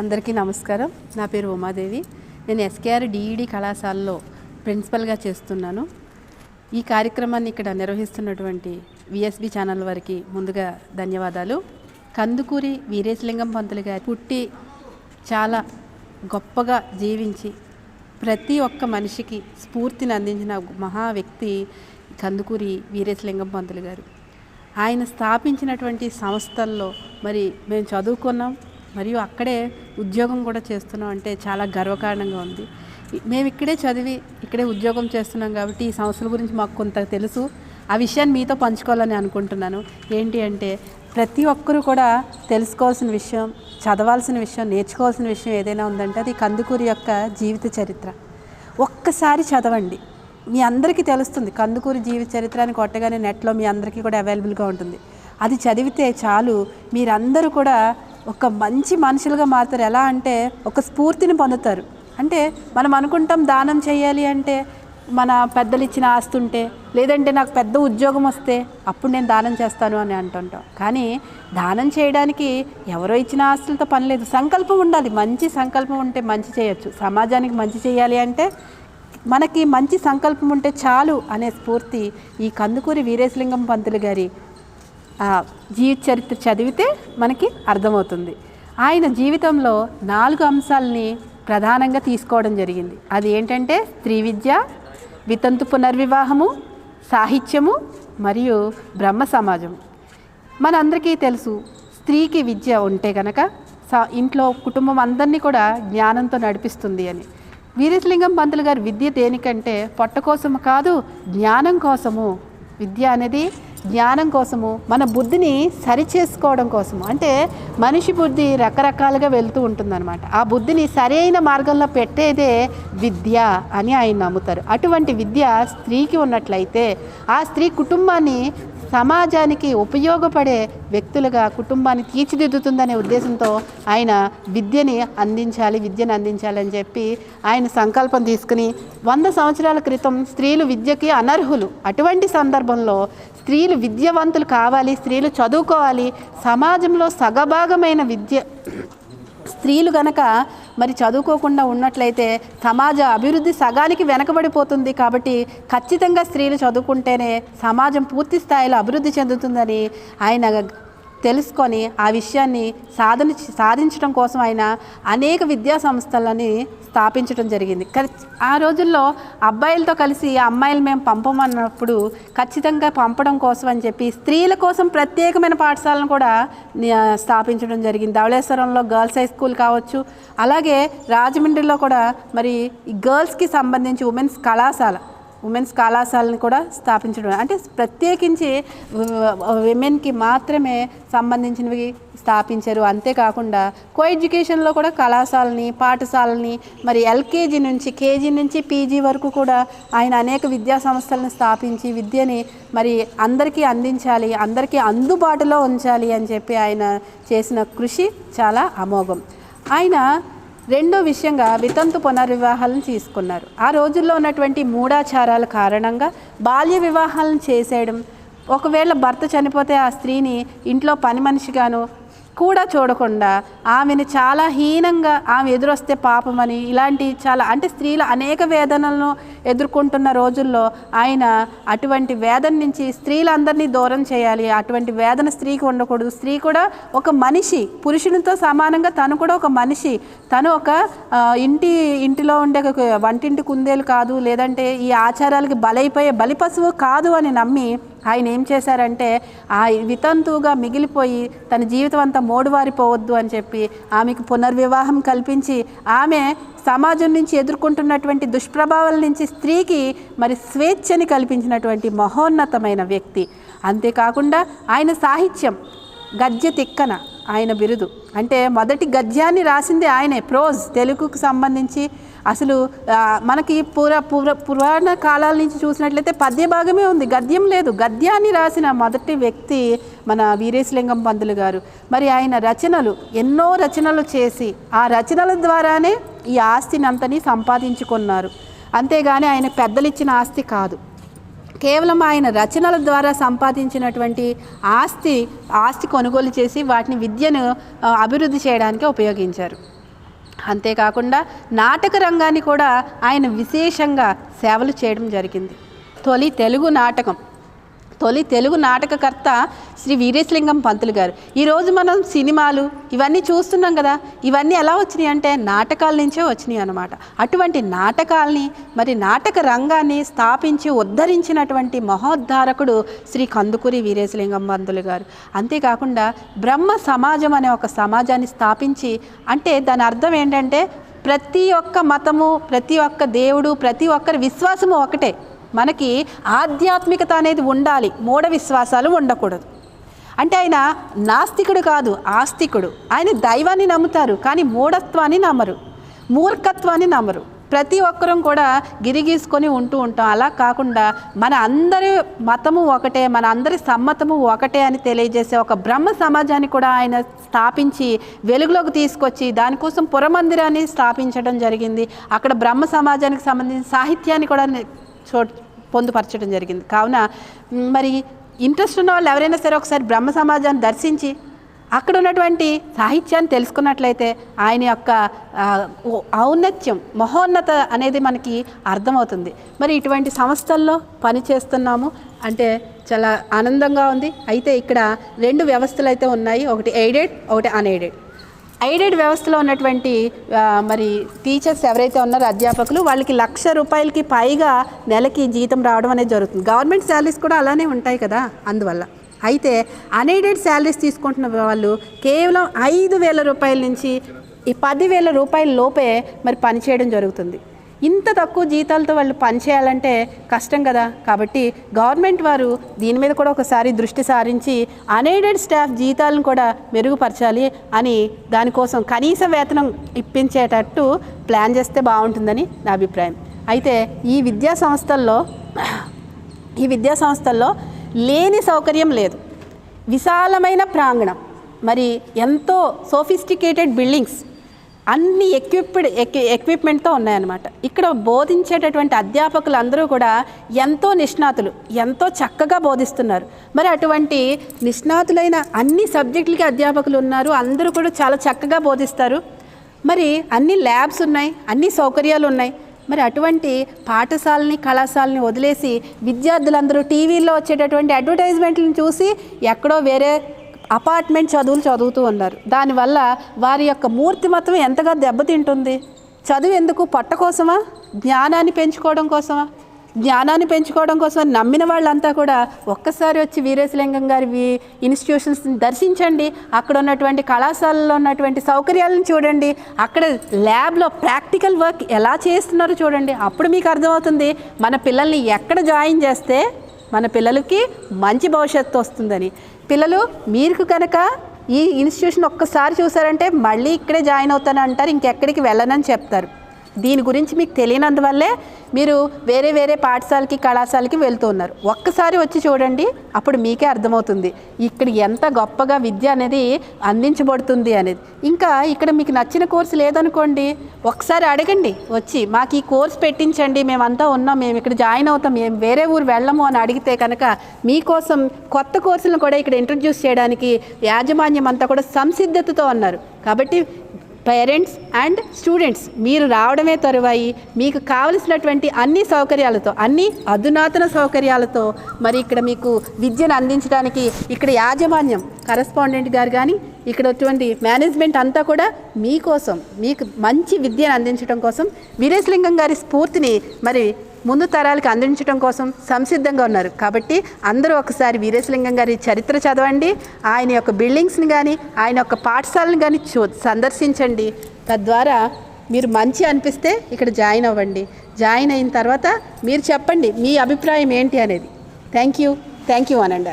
అందరికీ నమస్కారం. నా పేరు ఉమాదేవి. నేను ఎస్కేఆర్ డిఈడి కళాశాలలో ప్రిన్సిపల్గా చేస్తున్నాను. ఈ కార్యక్రమాన్ని ఇక్కడ నిర్వహిస్తున్నటువంటి విఎస్బి ఛానల్ వారికి ముందుగా ధన్యవాదాలు. కందుకూరి వీరేశలింగం పంతులు గారు పుట్టి చాలా గొప్పగా జీవించి ప్రతి ఒక్క మనిషికి స్ఫూర్తిని అందించిన మహా వ్యక్తి కందుకూరి వీరేశలింగం పంతులు గారు. ఆయన స్థాపించినటువంటి సంస్థల్లో మరి మేము చదువుకున్నాం. మరియు అక్కడే ఉద్యోగం కూడా చేస్తున్నాం అంటే చాలా గర్వకారణంగా ఉంది. మేము ఇక్కడే చదివి ఇక్కడే ఉద్యోగం చేస్తున్నాం కాబట్టి ఈ సంస్థల గురించి మాకు కొంత తెలుసు. ఆ విషయాన్ని మీతో పంచుకోవాలని అనుకుంటున్నాను. ఏంటి అంటే ప్రతి ఒక్కరూ కూడా తెలుసుకోవాల్సిన విషయం చదవాల్సిన విషయం నేర్చుకోవాల్సిన విషయం ఏదైనా ఉందంటే అది కందుకూరి యొక్క జీవిత చరిత్ర. ఒక్కసారి చదవండి. మీ అందరికీ తెలుస్తుంది. కందుకూరి జీవిత చరిత్ర అని కొట్టగానే నెట్లో మీ అందరికీ కూడా అవైలబుల్గా ఉంటుంది. అది చదివితే చాలు. మీరందరూ కూడా ఒక మంచి మనుషులుగా మారుతారు. ఎలా అంటే ఒక స్ఫూర్తిని పొందుతారు. అంటే మనం అనుకుంటాం దానం చేయాలి అంటే మన పెద్దలు ఇచ్చిన ఆస్తి ఉంటే లేదంటే నాకు పెద్ద ఉద్యోగం వస్తే అప్పుడు నేను దానం చేస్తాను అని అంటుంటాం. కానీ దానం చేయడానికి ఎవరో ఇచ్చిన ఆస్తులతో పని లేదు. సంకల్పం ఉండాలి. మంచి సంకల్పం ఉంటే మంచి చేయొచ్చు. సమాజానికి మంచి చేయాలి అంటే మనకి మంచి సంకల్పం ఉంటే చాలు అనే స్ఫూర్తి ఈ కందుకూరి వీరేశలింగం పంతులు గారి జీవిత చరిత్ర చదివితే మనకి అర్థమవుతుంది. ఆయన జీవితంలో నాలుగు అంశాలని ప్రధానంగా తీసుకోవడం జరిగింది. అది ఏంటంటే స్త్రీ విద్య వితంతు పునర్వివాహము సాహిత్యము మరియు బ్రహ్మ సమాజం మనందరికీ తెలుసు స్త్రీకి విద్య ఉంటే గనక సా ఇంట్లో కుటుంబం అందరినీ కూడా జ్ఞానంతో నడిపిస్తుంది అని. వీరేశలింగం పంతులు గారి విద్య దేనికంటే పొట్ట కోసము కాదు జ్ఞానం కోసము. విద్య అనేది జ్ఞానం కోసము మన బుద్ధిని సరిచేసుకోవడం కోసము. అంటే మనిషి బుద్ధి రకరకాలుగా వెళ్తూ ఉంటుందన్నమాట. ఆ బుద్ధిని సరైన మార్గంలో పెట్టేదే విద్య అని ఆయన నమ్ముతారు. అటువంటి విద్య స్త్రీకి ఉన్నట్లయితే ఆ స్త్రీ కుటుంబాన్ని సమాజానికి ఉపయోగపడే వ్యక్తులుగా కుటుంబాన్ని తీర్చిదిద్దుతుందనే ఉద్దేశంతో ఆయన విద్యని అందించాలి విద్యను అందించాలి అని చెప్పి ఆయన సంకల్పం తీసుకుని వంద సంవత్సరాల క్రితం స్త్రీలు విద్యకి అనర్హులు. అటువంటి సందర్భంలో స్త్రీలు విద్యావంతులు కావాలి స్త్రీలు చదువుకోవాలి. సమాజంలో సగభాగమైన విద్య స్త్రీలు గనక మరి చదువుకోకుండా ఉన్నట్లయితే సమాజ అభివృద్ధి సగానికి వెనకబడిపోతుంది కాబట్టి ఖచ్చితంగా స్త్రీలు చదువుకుంటేనే సమాజం పూర్తి స్థాయిలో అభివృద్ధి చెందుతుందని ఆయన తెలుసుకొని ఆ విషయాన్ని సాధన సాధించడం కోసం ఆయన అనేక విద్యా సంస్థలని స్థాపించడం జరిగింది. ఆ రోజుల్లో అబ్బాయిలతో కలిసి అమ్మాయిలు మేము పంపమన్నప్పుడు ఖచ్చితంగా పంపడం కోసం అని చెప్పి స్త్రీల కోసం ప్రత్యేకమైన పాఠశాలను కూడా స్థాపించడం జరిగింది. ధవళేశ్వరంలో గర్ల్స్ హై స్కూల్ కావచ్చు. అలాగే రాజమండ్రిలో కూడా మరి ఈ గర్ల్స్కి సంబంధించి ఉమెన్స్ కళాశాల ఉమెన్స్ కళాశాలను కూడా స్థాపించడం. అంటే ప్రత్యేకించి విమెన్కి మాత్రమే సంబంధించినవి స్థాపించారు. అంతేకాకుండా కో ఎడ్యుకేషన్లో కూడా కళాశాలని పాఠశాలని మరి ఎల్కేజీ నుంచి కేజీ నుంచి పీజీ వరకు కూడా ఆయన అనేక విద్యా సంస్థలను స్థాపించి విద్యని మరి అందరికీ అందించాలి అందరికీ అందుబాటులో ఉంచాలి అని చెప్పి ఆయన చేసిన కృషి చాలా అమోఘం. ఆయన రెండో విషయంగా వితంతు పునర్వివాహాలను తీసుకున్నారు. ఆ రోజుల్లో ఉన్నటువంటి మూఢాచారాల కారణంగా బాల్య వివాహాలను చేసేయడం ఒకవేళ భర్త చనిపోతే ఆ స్త్రీని ఇంట్లో పని మనిషిగాను కూడా చూడకుండా ఆమెను చాలా హీనంగా ఆమె ఎదురొస్తే పాపమని ఇలాంటి చాలా అంటే స్త్రీలు అనేక వేదనలను ఎదుర్కొంటున్న రోజుల్లో ఆయన అటువంటి వేదన నుంచి స్త్రీలందరినీ దూరం చేయాలి. అటువంటి వేదన స్త్రీకి ఉండకూడదు. స్త్రీ కూడా ఒక మనిషి పురుషునితో సమానంగా తను కూడా ఒక మనిషి. తను ఒక ఇంటి ఇంటిలో ఉండే వంటింటి కుందేలు కాదు లేదంటే ఈ ఆచారాలకి బలైపోయే బలి పశువు కాదు అని నమ్మి ఆయన ఏం చేశారంటే ఆ వితంతువుగా మిగిలిపోయి తన జీవితం అంతా మోడువారిపోవద్దు అని చెప్పి ఆమెకు పునర్వివాహం కల్పించి ఆమె సమాజం నుంచి ఎదుర్కొంటున్నటువంటి దుష్ప్రభావాల నుంచి స్త్రీకి మరి స్వేచ్ఛని కల్పించినటువంటి మహోన్నతమైన వ్యక్తి. అంతేకాకుండా ఆయన సాహిత్యం గద్య తిక్కన ఆయన బిరుదు. అంటే మొదటి గద్యాన్ని రాసింది ఆయనే ప్రోజ్ తెలుగుకు సంబంధించి అసలు మనకి పుర పూర్వ పురాణ కాలాల నుంచి చూసినట్లయితే పద్య భాగమే ఉంది గద్యం లేదు. గద్యాన్ని రాసిన మొదటి వ్యక్తి మన వీరేశలింగం పంతులు గారు. మరి ఆయన రచనలు ఎన్నో రచనలు చేసి ఆ రచనల ద్వారానే ఈ ఆస్తిని అంతని సంపాదించుకున్నారు. అంతేగాని ఆయన పెద్దలిచ్చిన ఆస్తి కాదు. కేవలం ఆయన రచనల ద్వారా సంపాదించినటువంటి ఆస్తి ఆస్తి కొనుగోలు చేసి వాటిని విద్యను అభివృద్ధి చేయడానికి ఉపయోగించారు. అంతేకాకుండా నాటక రంగాన్ని కూడా ఆయన విశేషంగా సేవలు చేయడం జరిగింది. తొలి తెలుగు నాటకం తొలి తెలుగు నాటకకర్త శ్రీ వీరేశలింగం పంతులు గారు. ఈరోజు మనం సినిమాలు ఇవన్నీ చూస్తున్నాం కదా ఇవన్నీ ఎలా వచ్చినాయి అంటే నాటకాల నుంచే వచ్చినాయి అనమాట అటువంటి నాటకాల్ని మరి నాటక రంగాన్ని స్థాపించి ఉద్ధరించినటువంటి మహోద్ధారకుడు శ్రీ కందుకూరి వీరేశలింగం పంతులు గారు. అంతేకాకుండా బ్రహ్మ సమాజం అనే ఒక సమాజాన్ని స్థాపించి అంటే దాని అర్థం ఏంటంటే ప్రతి ఒక్క మతము ప్రతి ఒక్క దేవుడు ప్రతి ఒక్కరి విశ్వాసము ఒకటే. మనకి ఆధ్యాత్మికత అనేది ఉండాలి. మూఢ విశ్వాసాలు ఉండకూడదు. అంటే ఆయన నాస్తికుడు కాదు ఆస్తికుడు. ఆయన దైవాన్ని నమ్ముతారు కానీ మూఢత్వాన్ని నమ్మరు మూర్ఖత్వాన్ని నమ్మరు. ప్రతి ఒక్కరం కూడా గిరిగీసుకొని ఉంటూ ఉంటాం. అలా కాకుండా మన అందరి మతము ఒకటే మన అందరి సమ్మతము ఒకటే అని తెలియజేసే ఒక బ్రహ్మ సమాజాన్ని కూడా ఆయన స్థాపించి వెలుగులోకి తీసుకొచ్చి దానికోసం పురమందిరాన్ని స్థాపించడం జరిగింది. అక్కడ బ్రహ్మ సమాజానికి సంబంధించిన సాహిత్యాన్ని కూడా చో పొందుపరచడం జరిగింది. కావున మరి ఇంట్రెస్ట్ ఉన్న వాళ్ళు ఎవరైనా సరే ఒకసారి బ్రహ్మ సమాజాన్ని దర్శించి అక్కడ ఉన్నటువంటి సాహిత్యాన్ని తెలుసుకున్నట్లయితే ఆయన యొక్క ఔన్నత్యం మహోన్నత అనేది మనకి అర్థమవుతుంది. మరి ఇటువంటి సంస్థల్లో పని చేస్తున్నాము అంటే చాలా ఆనందంగా ఉంది. అయితే ఇక్కడ రెండు వ్యవస్థలు అయితే ఉన్నాయి. ఒకటి ఎయిడెడ్ ఒకటి అన్ఎయిడెడ్. ఎయిడెడ్ వ్యవస్థలో ఉన్నటువంటి మరి టీచర్స్ ఎవరైతే ఉన్నారో అధ్యాపకులు వాళ్ళకి లక్ష రూపాయలకి పైగా నెలకి జీతం రావడం అనేది జరుగుతుంది. గవర్నమెంట్ శాలరీస్ కూడా అలానే ఉంటాయి కదా అందువల్ల. అయితే అన్ఎయిడెడ్ శాలరీస్ తీసుకుంటున్న వాళ్ళు కేవలం ఐదు వేల రూపాయల నుంచి ఈ పదివేల రూపాయల లోపే మరి పనిచేయడం జరుగుతుంది. ఇంత తక్కువ జీతాలతో వాళ్ళు పనిచేయాలంటే కష్టం కదా. కాబట్టి గవర్నమెంట్ వారు దీని మీద కూడా ఒకసారి దృష్టి సారించి అన్ఎయిడెడ్ స్టాఫ్ జీతాలను కూడా మెరుగుపరచాలి అని దానికోసం కనీస వేతనం ఇప్పించేటట్టు ప్లాన్ చేస్తే బాగుంటుందని నా అభిప్రాయం. అయితే ఈ విద్యా సంస్థల్లో ఈ విద్యా సంస్థల్లో లేని సౌకర్యం లేదు. విశాలమైన ప్రాంగణం. మరి ఎంతో సోఫిస్టికేటెడ్ బిల్డింగ్స్ అన్ని ఎక్విప్డ్ ఎక్విప్మెంట్తో ఉన్నాయన్నమాట. ఇక్కడ బోధించేటటువంటి అధ్యాపకులు అందరూ కూడా ఎంతో నిష్ణాతులు ఎంతో చక్కగా బోధిస్తున్నారు. మరి అటువంటి నిష్ణాతులైన అన్ని సబ్జెక్టులకి అధ్యాపకులు ఉన్నారు అందరూ కూడా చాలా చక్కగా బోధిస్తారు. మరి అన్ని ల్యాబ్స్ ఉన్నాయి అన్ని సౌకర్యాలు ఉన్నాయి. మరి అటువంటి పాఠశాలని కళాశాలని వదిలేసి విద్యార్థులందరూ టీవీల్లో వచ్చేటటువంటి అడ్వర్టైజ్మెంట్లను చూసి ఎక్కడో వేరే అపార్ట్మెంట్ చదువులు చదువుతూ ఉన్నారు. దానివల్ల వారి యొక్క మూర్తిమత్వం ఎంతగా దెబ్బతింటుంది? చదువు ఎందుకు? పట్ట కోసమా? జ్ఞానాన్ని పెంచుకోవడం కోసమా? జ్ఞానాన్ని పెంచుకోవడం కోసం నమ్మిన వాళ్ళంతా కూడా ఒక్కసారి వచ్చి వీరేశలింగం గారి ఇన్స్టిట్యూషన్స్ని దర్శించండి. అక్కడ ఉన్నటువంటి కళాశాలలో ఉన్నటువంటి సౌకర్యాలను చూడండి. అక్కడ ల్యాబ్లో ప్రాక్టికల్ వర్క్ ఎలా చేస్తున్నారో చూడండి. అప్పుడు మీకు అర్థమవుతుంది మన పిల్లల్ని ఎక్కడ జాయిన్ చేస్తే మన పిల్లలకి మంచి భవిష్యత్తు వస్తుందని. పిల్లలు మీరు కనుక ఈ ఇన్స్టిట్యూషన్ ఒక్కసారి చూసారంటే మళ్ళీ ఇక్కడే జాయిన్ అవుతాను అంటారు ఇంకెక్కడికి వెళ్ళనని చెప్తారు. దీని గురించి మీకు తెలియనందువల్లే మీరు వేరే వేరే పాఠశాలకి కళాశాలకి వెళ్తూ ఉన్నారు. ఒక్కసారి వచ్చి చూడండి అప్పుడు మీకే అర్థమవుతుంది. ఇక్కడ ఎంత గొప్పగా విద్య అనేది అందించబడుతుంది అనేది. ఇంకా ఇక్కడ మీకు నచ్చిన కోర్సు లేదనుకోండి ఒకసారి అడగండి వచ్చి మాకు ఈ కోర్స్ పెట్టించండి మేమంతా ఉన్నాం మేము ఇక్కడ జాయిన్ అవుతాం మేము వేరే ఊరు వెళ్ళము అని అడిగితే కనుక మీకోసం కొత్త కోర్సులను కూడా ఇక్కడ ఇంట్రడ్యూస్ చేయడానికి యాజమాన్యం అంతా కూడా సంసిద్ధతతో ఉన్నారు. కాబట్టి పేరెంట్స్ అండ్ స్టూడెంట్స్ మీరు రావడమే తరువాయి. మీకు కావలసినటువంటి అన్ని సౌకర్యాలతో అన్ని అధునాతన సౌకర్యాలతో మరి ఇక్కడ మీకు విద్యను అందించడానికి ఇక్కడ యాజమాన్యం కరస్పాండెంట్ గారు కానీ ఇక్కడ ఉన్నటువంటి మేనేజ్మెంట్ అంతా కూడా మీకోసం మీకు మంచి విద్యను అందించడం కోసం వీరేశలింగం గారి స్ఫూర్తిని మరి ముందు తరాలకు అందించడం కోసం సంసిద్ధంగా ఉన్నారు. కాబట్టి అందరూ ఒకసారి వీరేశలింగం గారి చరిత్ర చదవండి. ఆయన యొక్క బిల్డింగ్స్ని కానీ ఆయన యొక్క పాఠశాలను కానీ చూ సందర్శించండి. తద్వారా మీరు మంచి అనిపిస్తే ఇక్కడ జాయిన్ అవ్వండి. జాయిన్ అయిన తర్వాత మీరు చెప్పండి మీ అభిప్రాయం ఏంటి అనేది. Thank you. థ్యాంక్ యూ అనండి